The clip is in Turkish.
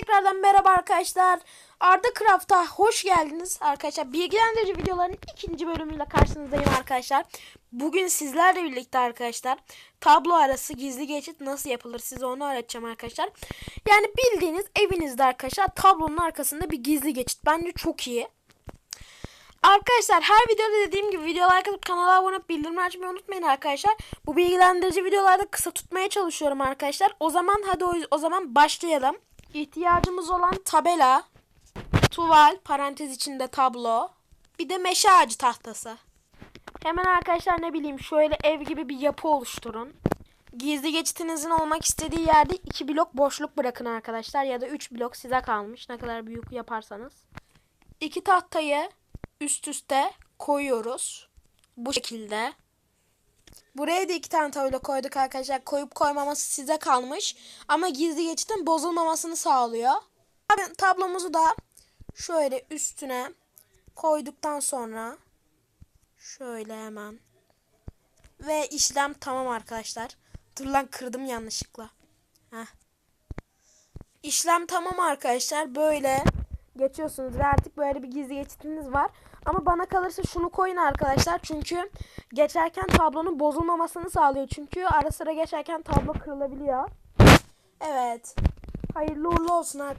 tekrardan merhaba arkadaşlar. Arda Craft'a hoş geldiniz arkadaşlar. Bilgilendirici videoların ikinci bölümüyle karşınızdayım arkadaşlar. Bugün sizlerle birlikte arkadaşlar tablo arası gizli geçit nasıl yapılır size onu öğreteceğim arkadaşlar. Yani bildiğiniz evinizde arkadaşlar tablonun arkasında bir gizli geçit. Bence çok iyi. Arkadaşlar her videoda dediğim gibi video like atıp kanala abone olup bildirim açmayı unutmayın arkadaşlar. Bu bilgilendirici videolarda kısa tutmaya çalışıyorum arkadaşlar. O zaman hadi o, o zaman başlayalım. İhtiyacımız olan tabela, tuval, parantez içinde tablo, bir de meşe ağacı tahtası. Hemen arkadaşlar ne bileyim şöyle ev gibi bir yapı oluşturun. Gizli geçitinizin olmak istediği yerde iki blok boşluk bırakın arkadaşlar ya da üç blok size kalmış ne kadar büyük yaparsanız. İki tahtayı üst üste koyuyoruz. Bu şekilde. Buraya da iki tane tablo koyduk arkadaşlar. Koyup koymaması size kalmış. Ama gizli geçitin bozulmamasını sağlıyor. Tab- Tablomuzu da şöyle üstüne koyduktan sonra şöyle hemen ve işlem tamam arkadaşlar. Dur lan kırdım yanlışlıkla. Heh. İşlem tamam arkadaşlar. Böyle geçiyorsunuz ve artık böyle bir gizli geçitiniz var. Ama bana kalırsa şunu koyun arkadaşlar. Çünkü geçerken tablonun bozulmamasını sağlıyor. Çünkü ara sıra geçerken tablo kırılabiliyor. Evet. Hayırlı uğurlu olsun arkadaşlar.